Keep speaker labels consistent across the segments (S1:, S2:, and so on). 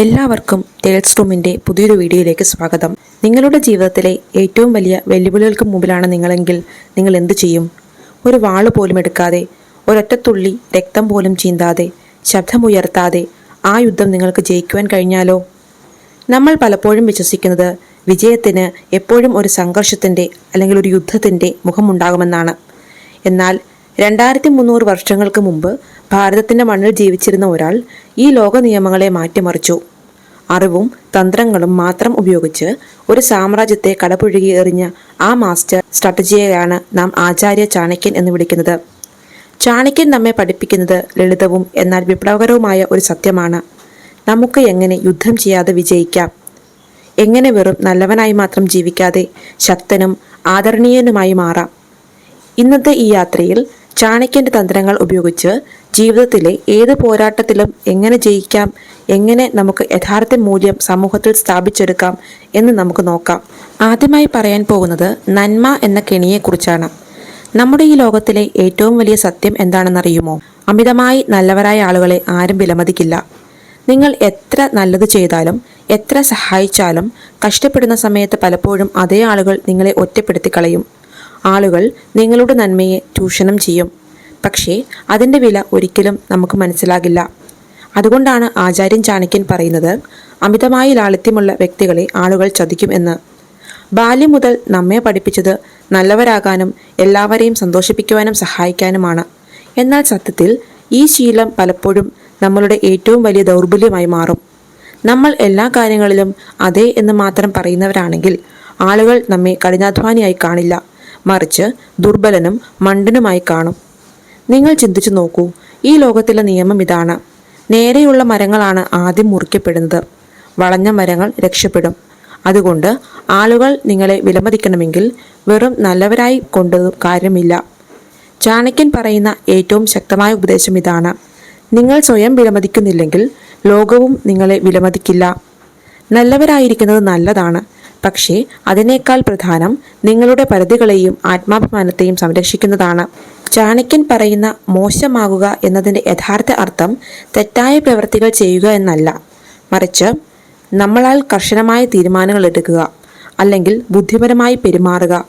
S1: എല്ലാവർക്കും ടേൽസ് റൂമിന്റെ പുതിയൊരു വീഡിയോയിലേക്ക് സ്വാഗതം. നിങ്ങളുടെ ജീവിതത്തിലെ ഏറ്റവും വലിയ വെല്ലുവിളികൾക്ക് മുമ്പിലാണ് നിങ്ങളെങ്കിൽ നിങ്ങൾ എന്തു ചെയ്യും? ഒരു വാൾ പോലും എടുക്കാതെ ഒരൊറ്റത്തുള്ളി രക്തം പോലും ചീന്താതെ ശബ്ദമുയർത്താതെ ആ യുദ്ധം നിങ്ങൾക്ക് ജയിക്കുവാൻ കഴിഞ്ഞാലോ? നമ്മൾ പലപ്പോഴും വിശ്വസിക്കുന്നത് വിജയത്തിന് എപ്പോഴും ഒരു സംഘർഷത്തിന്റെ അല്ലെങ്കിൽ ഒരു യുദ്ധത്തിന്റെ മുഖമുണ്ടാകുമെന്നാണ്. എന്നാൽ രണ്ടായിരത്തി മുന്നൂറ് വർഷങ്ങൾക്ക് മുമ്പ് ഭാരതത്തിന്റെ മണ്ണിൽ ജീവിച്ചിരുന്ന ഒരാൾ ഈ ലോക നിയമങ്ങളെ മാറ്റിമറിച്ചു. അറിവും തന്ത്രങ്ങളും മാത്രം ഉപയോഗിച്ച് ഒരു സാമ്രാജ്യത്തെ കടപുഴുകി എറിഞ്ഞ ആ മാസ്റ്റർ സ്ട്രാറ്റജിയെയാണ് നാം ആചാര്യ ചാണക്യൻ എന്ന് വിളിക്കുന്നത്. ചാണക്യൻ നമ്മെ പഠിപ്പിക്കുന്നത് ലളിതവും എന്നാൽ വിപ്ലവകരവുമായ ഒരു സത്യമാണ്. നമുക്ക് എങ്ങനെ യുദ്ധം ചെയ്യാതെ വിജയിക്കാം? എങ്ങനെ വെറും നല്ലവനായി മാത്രം ജീവിക്കാതെ ശക്തനും ആദരണീയനുമായി മാറാം? ഇന്നത്തെ ഈ യാത്രയിൽ ചാണക്യന്റെ തന്ത്രങ്ങൾ ഉപയോഗിച്ച് ജീവിതത്തിലെ ഏത് പോരാട്ടത്തിലും എങ്ങനെ ജയിക്കാം എങ്ങനെ നമുക്ക് യഥാർത്ഥ മൂല്യം സമൂഹത്തിൽ സ്ഥാപിച്ചെടുക്കാം എന്ന് നമുക്ക് നോക്കാം. ആദ്യമായി പറയാൻ പോകുന്നത് നന്മ എന്ന കെണിയെക്കുറിച്ചാണ്. നമ്മുടെ ഈ ലോകത്തിലെ ഏറ്റവും വലിയ സത്യം എന്താണെന്നറിയുമോ? അമിതമായി നല്ലവരായ ആളുകളെ ആരും വിലമതിക്കില്ല. നിങ്ങൾ എത്ര നല്ലത് ചെയ്താലും എത്ര സഹായിച്ചാലും കഷ്ടപ്പെടുന്ന സമയത്ത് പലപ്പോഴും അതേ ആളുകൾ നിങ്ങളെ ഒറ്റപ്പെടുത്തി കളയും ആളുകൾ നിങ്ങളുടെ നന്മയെ ചൂഷണം ചെയ്യും. പക്ഷേ അതിന്റെ വില ഒരിക്കലും നമുക്ക് മനസ്സിലാകില്ല. അതുകൊണ്ടാണ് ആചാര്യൻ ചാണക്യൻ പറയുന്നത് അമിതമായ ലാളിത്യമുള്ള വ്യക്തികളെ ആളുകൾ ചതിക്കും എന്ന്. ബാല്യം മുതൽ നമ്മെ പഠിപ്പിച്ചത് നല്ലവരാകാനും എല്ലാവരെയും സന്തോഷിപ്പിക്കുവാനും സഹായിക്കാനുമാണ്. എന്നാൽ സത്യത്തിൽ ഈ ശീലം പലപ്പോഴും നമ്മളുടെ ഏറ്റവും വലിയ ദൗർബല്യമായി മാറും. നമ്മൾ എല്ലാ കാര്യങ്ങളിലും അതെ എന്ന് മാത്രം പറയുന്നവരാണെങ്കിൽ ആളുകൾ നമ്മെ കഠിനാധ്വാനിയായി കാണില്ല. മറിച്ച് ദുർബലനും മണ്ടനുമായി കാണും. നിങ്ങൾ ചിന്തിച്ചു നോക്കൂ ഈ ലോകത്തിലെ നിയമം ഇതാണ്. നേരെയുള്ള മരങ്ങളാണ് ആദ്യം മുറിക്കപ്പെടുന്നത്. വളഞ്ഞ മരങ്ങൾ രക്ഷപ്പെടും. അതുകൊണ്ട് ആളുകൾ നിങ്ങളെ വിലമതിക്കണമെങ്കിൽ വെറും നല്ലവരായി കൊണ്ട് കാര്യമില്ല. ചാണക്യൻ പറയുന്ന ഏറ്റവും ശക്തമായ ഉപദേശം ഇതാണ്. നിങ്ങൾ സ്വയം വിലമതിക്കുന്നില്ലെങ്കിൽ ലോകവും നിങ്ങളെ വിലമതിക്കില്ല. നല്ലവരായിരിക്കുന്നത് നല്ലതാണ്. പക്ഷേ അതിനേക്കാൾ പ്രധാനം നിങ്ങളുടെ പരിധികളെയും ആത്മാഭിമാനത്തെയും സംരക്ഷിക്കുന്നതാണ്. ചാണക്യൻ പറയുന്ന മോശമാകുക എന്നതിന്റെ യഥാർത്ഥ അർത്ഥം തെറ്റായ പ്രവൃത്തികൾ ചെയ്യുക എന്നല്ല. മറിച്ച് നമ്മളാൽ കർശനമായ തീരുമാനങ്ങൾ എടുക്കുക അല്ലെങ്കിൽ ബുദ്ധിപരമായി പെരുമാറുക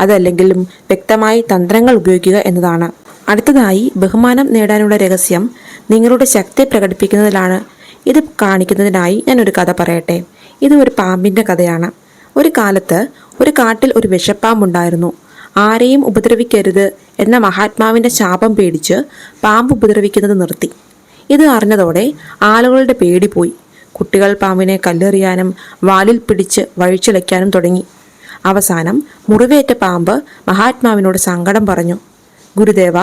S1: അതല്ലെങ്കിലും വ്യക്തമായി തന്ത്രങ്ങൾ ഉപയോഗിക്കുക എന്നതാണ്. അടുത്തതായി ബഹുമാനം നേടാനുള്ള രഹസ്യം നിങ്ങളുടെ ശക്തി പ്രകടിപ്പിക്കുന്നതിലാണ്. ഇത് കാണിക്കുന്നതിനായി ഞാനൊരു കഥ പറയട്ടെ. ഇത് ഒരു പാമ്പിന്റെ കഥയാണ്. ഒരു കാലത്ത് ഒരു കാട്ടിൽ ഒരു വിഷപ്പാമ്പുണ്ടായിരുന്നു ആരെയും ഉപദ്രവിക്കരുത് എന്ന മഹാത്മാവിന്റെ ശാപം പേടിച്ച് പാമ്പ് ഉപദ്രവിക്കുന്നത് നിർത്തി. ഇത് അറിഞ്ഞതോടെ ആളുകളുടെ പേടി പോയി. കുട്ടികൾ പാമ്പിനെ കല്ലെറിയാനും വാലിൽ പിടിച്ച് വഴിച്ചിളയ്ക്കാനും തുടങ്ങി. അവസാനം മുറിവേറ്റ പാമ്പ് മഹാത്മാവിനോട് സങ്കടം പറഞ്ഞു. ഗുരുദേവ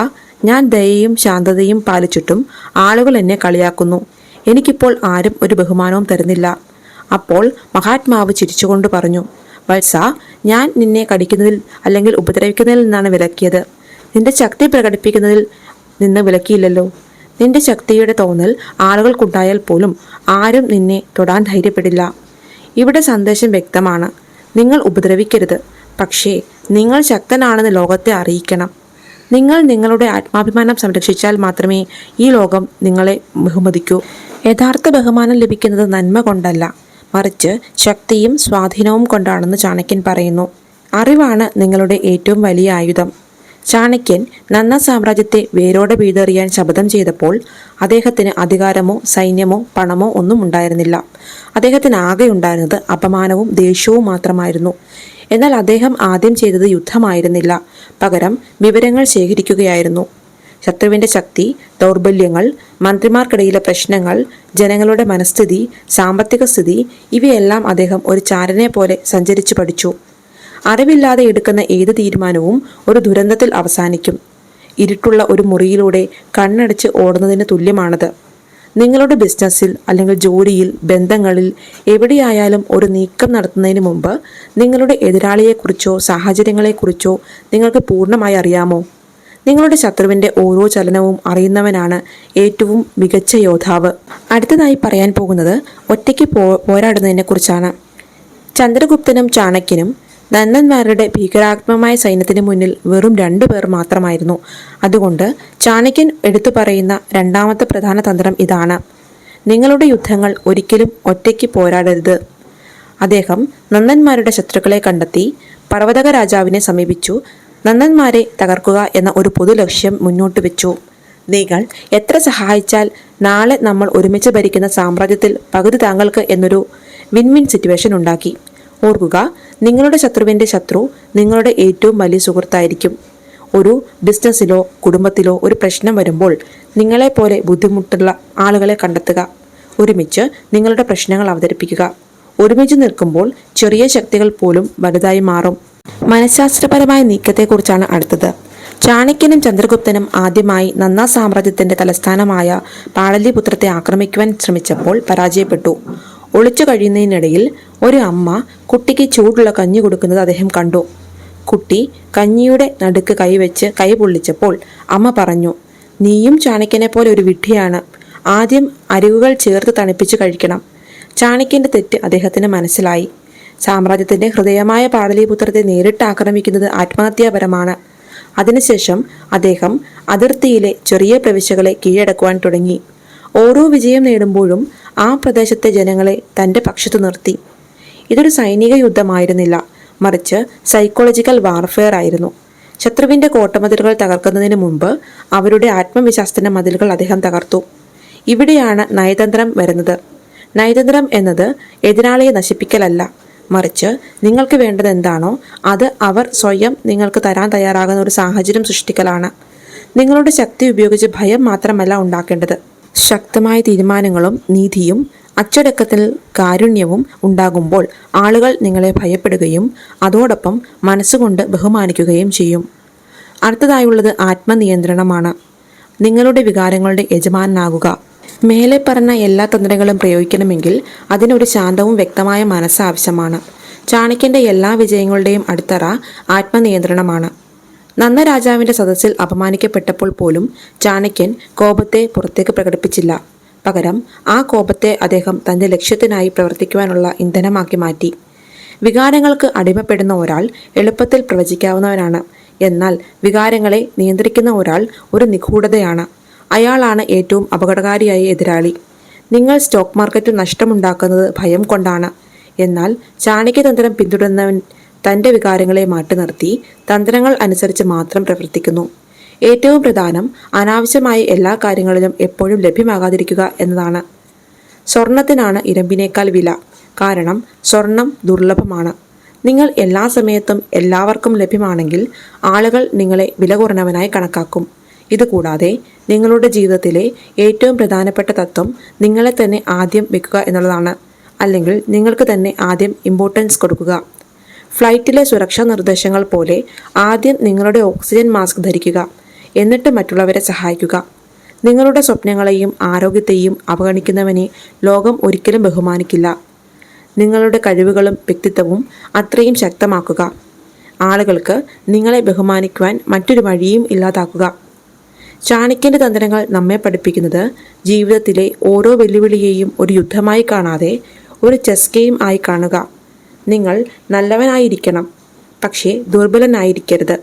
S1: ഞാൻ ദയയും ശാന്തതയും പാലിച്ചിട്ടും ആളുകൾ എന്നെ കളിയാക്കുന്നു. എനിക്കിപ്പോൾ ആരും ഒരു ബഹുമാനവും തരുന്നില്ല. അപ്പോൾ മഹാത്മാവ് ചിരിച്ചുകൊണ്ട് പറഞ്ഞു വത്സ ഞാൻ നിന്നെ കടിക്കുന്നതിൽ അല്ലെങ്കിൽ ഉപദ്രവിക്കുന്നതിൽ നിന്നാണ് വിലക്കിയത്. നിന്റെ ശക്തി പ്രകടിപ്പിക്കുന്നതിൽ നിന്ന് വിലക്കിയില്ലല്ലോ. നിന്റെ ശക്തിയുടെ തോന്നൽ ആളുകൾക്കുണ്ടായാൽ പോലും ആരും നിന്നെ തൊടാൻ ധൈര്യപ്പെടില്ല. ഇവിടെ സന്ദേശം വ്യക്തമാണ്. നിങ്ങൾ ഉപദ്രവിക്കരുത്. പക്ഷേ നിങ്ങൾ ശക്തനാണെന്ന് ലോകത്തെ അറിയിക്കണം. നിങ്ങൾ നിങ്ങളുടെ ആത്മാഭിമാനം സംരക്ഷിച്ചാൽ മാത്രമേ ഈ ലോകം നിങ്ങളെ ബഹുമതിക്കൂ. യഥാർത്ഥ ബഹുമാനം ലഭിക്കുന്നത് നന്മ കൊണ്ടല്ല. മറിച്ച് ശക്തിയും സ്വാധീനവും കൊണ്ടാണെന്ന് ചാണക്യൻ പറയുന്നു. അറിവാണ് നിങ്ങളുടെ ഏറ്റവും വലിയ ആയുധം. ചാണക്യൻ നന്ന സാമ്രാജ്യത്തെ വേരോടെ വീതെറിയാൻ ശപഥം ചെയ്തപ്പോൾ അദ്ദേഹത്തിന് അധികാരമോ സൈന്യമോ പണമോ ഒന്നും ഉണ്ടായിരുന്നില്ല. അദ്ദേഹത്തിന് ആകെ ഉണ്ടായിരുന്നത് അപമാനവും ദേഷ്യവും മാത്രമായിരുന്നു. എന്നാൽ അദ്ദേഹം ആദ്യം ചെയ്തത് യുദ്ധമായിരുന്നില്ല. പകരം വിവരങ്ങൾ ശേഖരിക്കുകയായിരുന്നു. ശത്രുവിന്റെ ശക്തി ദൗർബല്യങ്ങൾ മന്ത്രിമാർക്കിടയിലെ പ്രശ്നങ്ങൾ ജനങ്ങളുടെ മനസ്ഥിതി സാമ്പത്തിക സ്ഥിതി ഇവയെല്ലാം അദ്ദേഹം ഒരു ചാരനെ പോലെ സഞ്ചരിച്ചു പഠിച്ചു. അറിവില്ലാതെ എടുക്കുന്ന ഏത് തീരുമാനവും ഒരു ദുരന്തത്തിൽ അവസാനിക്കും. ഇരുട്ടുള്ള ഒരു മുറിയിലൂടെ കണ്ണടച്ച് ഓടുന്നതിന് തുല്യമാണത്. നിങ്ങളുടെ ബിസിനസ്സിൽ അല്ലെങ്കിൽ ജോലിയിൽ ബന്ധങ്ങളിൽ എവിടെയായാലും ഒരു നീക്കം നടത്തുന്നതിന് മുമ്പ് നിങ്ങളുടെ എതിരാളിയെക്കുറിച്ചോ സാഹചര്യങ്ങളെക്കുറിച്ചോ നിങ്ങൾക്ക് പൂർണമായി അറിയാമോ? നിങ്ങളുടെ ശത്രുവിന്റെ ഓരോ ചലനവും അറിയുന്നവനാണ് ഏറ്റവും മികച്ച യോദ്ധാവ്. അടുത്തതായി പറയാൻ പോകുന്നത് ഒറ്റയ്ക്ക് പോ പോരാടുന്നതിനെക്കുറിച്ചാണ്. ചന്ദ്രഗുപ്തനും ചാണക്യനും നന്ദന്മാരുടെ ഭീകരാത്മമായ സൈന്യത്തിന് മുന്നിൽ വെറും രണ്ടു പേർ മാത്രമായിരുന്നു. അതുകൊണ്ട് ചാണക്യൻ എടുത്തു പറയുന്ന രണ്ടാമത്തെ പ്രധാന തന്ത്രം ഇതാണ്. നിങ്ങളുടെ യുദ്ധങ്ങൾ ഒരിക്കലും ഒറ്റയ്ക്ക് പോരാടരുത്. അദ്ദേഹം നന്ദന്മാരുടെ ശത്രുക്കളെ കണ്ടെത്തി പർവതക രാജാവിനെ സമീപിച്ചു. നന്ദന്മാരെ തകർക്കുക എന്ന ഒരു പൊതു ലക്ഷ്യം മുന്നോട്ട് വെച്ചു. നിങ്ങൾ എത്ര സഹായിച്ചാൽ നാളെ നമ്മൾ ഒരുമിച്ച് ഭരിക്കുന്ന സാമ്രാജ്യത്തിൽ പകുതി താങ്കൾക്ക് എന്നൊരു വിൻ വിൻ സിറ്റുവേഷൻ ഉണ്ടാക്കി. ഓർക്കുക നിങ്ങളുടെ ശത്രുവിന്റെ ശത്രു നിങ്ങളുടെ ഏറ്റവും വലിയ സുഹൃത്തായിരിക്കും. ഒരു ബിസിനസ്സിലോ കുടുംബത്തിലോ ഒരു പ്രശ്നം വരുമ്പോൾ നിങ്ങളെപ്പോലെ ബുദ്ധിമുട്ടുള്ള ആളുകളെ കണ്ടെത്തുക. ഒരുമിച്ച് നിങ്ങളുടെ പ്രശ്നങ്ങൾ അവതരിപ്പിക്കുക. ഒരുമിച്ച് നിൽക്കുമ്പോൾ ചെറിയ ശക്തികൾ പോലും വലുതായി മാറും. മനഃശാസ്ത്രപരമായ നീക്കത്തെക്കുറിച്ചാണ് അടുത്തത്. ചാണക്യനും ചന്ദ്രഗുപ്തനും ആദ്യമായി നന്നാ സാമ്രാജ്യത്തിന്റെ തലസ്ഥാനമായ പാടലിപുത്രത്തെ ആക്രമിക്കുവാൻ ശ്രമിച്ചപ്പോൾ പരാജയപ്പെട്ടു. ഒളിച്ചു കഴിയുന്നതിനിടയിൽ ഒരു അമ്മ കുട്ടിക്ക് ചൂടുള്ള കഞ്ഞി കൊടുക്കുന്നത് അദ്ദേഹം കണ്ടു. കുട്ടി കഞ്ഞിയുടെ നടുക്ക് കൈവച്ച് കൈ പൊള്ളിച്ചപ്പോൾ അമ്മ പറഞ്ഞു നീയും ചാണക്യനെ പോലെ ഒരു വിഡ്ഢിയാണ്. ആദ്യം അരികുകൾ ചേർത്ത് തണുപ്പിച്ച് കഴിക്കണം. ചാണക്യന്റെ തെറ്റ് അദ്ദേഹത്തിന് മനസ്സിലായി. സാമ്രാജ്യത്തിന്റെ ഹൃദയമായ പാടലീപുത്രത്തെ നേരിട്ട് ആക്രമിക്കുന്നത് ആത്മഹത്യാപരമാണ്. അതിനുശേഷം അദ്ദേഹം അതിർത്തിയിലെ ചെറിയ പ്രവിശ്യകളെ കീഴടക്കുവാൻ തുടങ്ങി. ഓരോ വിജയം നേടുമ്പോഴും ആ പ്രദേശത്തെ ജനങ്ങളെ തന്റെ പക്ഷത്തു നിർത്തി. ഇതൊരു സൈനിക യുദ്ധമായിരുന്നില്ല. മറിച്ച് സൈക്കോളജിക്കൽ വാർഫെയർ ആയിരുന്നു. ശത്രുവിന്റെ കോട്ടമതിലുകൾ തകർക്കുന്നതിന് മുമ്പ് അവരുടെ ആത്മവിശ്വാസത്തിന്റെ മതിലുകൾ അദ്ദേഹം തകർത്തു. ഇവിടെയാണ് നയതന്ത്രം വരുന്നത്. നയതന്ത്രം എന്നത് എതിരാളിയെ നശിപ്പിക്കലല്ല. മറിച്ച് നിങ്ങൾക്ക് വേണ്ടത് എന്താണോ അത് അവർ സ്വയം നിങ്ങൾക്ക് തരാൻ തയ്യാറാകുന്ന ഒരു സാഹചര്യം സൃഷ്ടിക്കലാണ്. നിങ്ങളുടെ ശക്തി ഉപയോഗിച്ച് ഭയം മാത്രമല്ല ഉണ്ടാക്കേണ്ടത്. ശക്തമായ തീരുമാനങ്ങളും നീതിയും അച്ചടക്കത്തിൽ കാരുണ്യവും ഉണ്ടാകുമ്പോൾ ആളുകൾ നിങ്ങളെ ഭയപ്പെടുകയും അതോടൊപ്പം മനസ്സുകൊണ്ട് ബഹുമാനിക്കുകയും ചെയ്യും. അടുത്തതായുള്ളത് ആത്മനിയന്ത്രണമാണ്. നിങ്ങളുടെ വികാരങ്ങളുടെ യജമാനാകുക മേലെ പറഞ്ഞ എല്ലാ തന്ത്രങ്ങളും പ്രയോഗിക്കണമെങ്കിൽ അതിനൊരു ശാന്തവും വ്യക്തമായ മനസ്സ് ആവശ്യമാണ് ചാണക്യന്റെ എല്ലാ വിജയങ്ങളുടെയും അടിത്തറ ആത്മനിയന്ത്രണമാണ്. നന്ന രാജാവിന്റെ സദസ്സിൽ അപമാനിക്കപ്പെട്ടപ്പോൾ പോലും ചാണക്യൻ കോപത്തെ പുറത്തേക്ക് പ്രകടിപ്പിച്ചില്ല. പകരം ആ കോപത്തെ അദ്ദേഹം തന്റെ ലക്ഷ്യത്തിനായി പ്രവർത്തിക്കുവാനുള്ള ഇന്ധനമാക്കി മാറ്റി. വികാരങ്ങൾക്ക് അടിമപ്പെടുന്ന ഒരാൾ എളുപ്പത്തിൽ പ്രവചിക്കാവുന്നവനാണ്. എന്നാൽ വികാരങ്ങളെ നിയന്ത്രിക്കുന്ന ഒരാൾ ഒരു നിഗൂഢതയാണ്. അയാളാണ് ഏറ്റവും അപകടകാരിയായ എതിരാളി. നിങ്ങൾ സ്റ്റോക്ക് മാർക്കറ്റിൽ നഷ്ടമുണ്ടാക്കുന്നത് ഭയം കൊണ്ടാണ്. എന്നാൽ ചാണക്യതന്ത്രം പിന്തുടരുന്നവൻ തന്റെ വികാരങ്ങളെ മാറ്റി നിർത്തി തന്ത്രങ്ങൾ അനുസരിച്ച് മാത്രം പ്രവർത്തിക്കുന്നു. ഏറ്റവും പ്രധാനം അനാവശ്യമായ എല്ലാ കാര്യങ്ങളിലും എപ്പോഴും ലഭ്യമാകാതിരിക്കുക എന്നതാണ്. സ്വർണത്തിനാണ് ഇരമ്പിനേക്കാൾ വില. കാരണം സ്വർണം ദുർലഭമാണ്. നിങ്ങൾ എല്ലാ സമയത്തും എല്ലാവർക്കും ലഭ്യമാണെങ്കിൽ ആളുകൾ നിങ്ങളെ വില കുറഞ്ഞവനായി കണക്കാക്കും. ഇതുകൂടാതെ നിങ്ങളുടെ ജീവിതത്തിലെ ഏറ്റവും പ്രധാനപ്പെട്ട തത്വം നിങ്ങളെ തന്നെ ആദ്യം വെക്കുക എന്നുള്ളതാണ്. അല്ലെങ്കിൽ നിങ്ങൾക്ക് തന്നെ ആദ്യം ഇമ്പോർട്ടൻസ് കൊടുക്കുക. ഫ്ലൈറ്റിലെ സുരക്ഷാ നിർദ്ദേശങ്ങൾ പോലെ ആദ്യം നിങ്ങളുടെ ഓക്സിജൻ മാസ്ക് ധരിക്കുക. എന്നിട്ട് മറ്റുള്ളവരെ സഹായിക്കുക. നിങ്ങളുടെ സ്വപ്നങ്ങളെയും ആരോഗ്യത്തെയും അവഗണിക്കുന്നവനെ ലോകം ഒരിക്കലും ബഹുമാനിക്കില്ല. നിങ്ങളുടെ കഴിവുകളും വ്യക്തിത്വവും അത്രയും ശക്തമാക്കുക. ആളുകൾക്ക് നിങ്ങളെ ബഹുമാനിക്കുവാൻ മറ്റൊരു വഴിയും ഇല്ലാതാക്കുക. ചാണക്യന്റെ തന്ത്രങ്ങൾ നമ്മെ പഠിപ്പിക്കുന്നത് ജീവിതത്തിലെ ഓരോ വെല്ലുവിളിയെയും ഒരു യുദ്ധമായി കാണാതെ ഒരു ചെസ് ഗെയിം ആയി കാണുക. നിങ്ങൾ നല്ലവനായിരിക്കണം പക്ഷേ ദുർബലനായിരിക്കരുത്.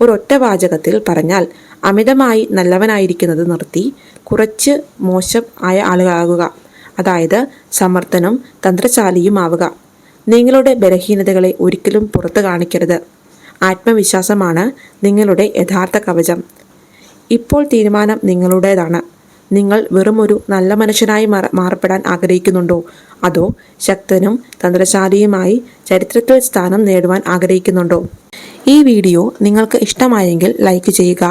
S1: ഒരൊറ്റ വാചകത്തിൽ പറഞ്ഞാൽ അമിതമായി നല്ലവനായിരിക്കുന്നത് നിർത്തി കുറച്ച് മോശം ആയ ആളുകളാകുക. അതായത് സമർത്ഥനും തന്ത്രശാലിയുമാവുക. നിങ്ങളുടെ ബലഹീനതകളെ ഒരിക്കലും പുറത്തു കാണിക്കരുത്. ആത്മവിശ്വാസമാണ് നിങ്ങളുടെ യഥാർത്ഥ കവചം. ഇപ്പോൾ തീരുമാനം നിങ്ങളുടേതാണ്. നിങ്ങൾ വെറുമൊരു നല്ല മനുഷ്യനായി മാറ മാറപ്പെടാൻ ആഗ്രഹിക്കുന്നുണ്ടോ? അതോ ശക്തനും തന്ത്രശാലിയുമായി ചരിത്രത്തിൽ സ്ഥാനം നേടുവാൻ ആഗ്രഹിക്കുന്നുണ്ടോ? ഈ വീഡിയോ നിങ്ങൾക്ക് ഇഷ്ടമായെങ്കിൽ ലൈക്ക് ചെയ്യുക.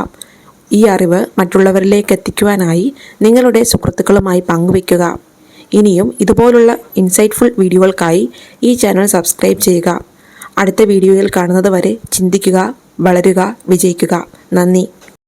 S1: ഈ അറിവ് മറ്റുള്ളവരിലേക്ക് എത്തിക്കുവാനായി നിങ്ങളുടെ സുഹൃത്തുക്കളുമായി പങ്കുവയ്ക്കുക. ഇനിയും ഇതുപോലുള്ള ഇൻസൈറ്റ്ഫുൾ വീഡിയോകൾക്കായി ഈ ചാനൽ സബ്സ്ക്രൈബ് ചെയ്യുക. അടുത്ത വീഡിയോയിൽ കാണുന്നത് വരെ ചിന്തിക്കുക വളരുക വിജയിക്കുക. നന്ദി.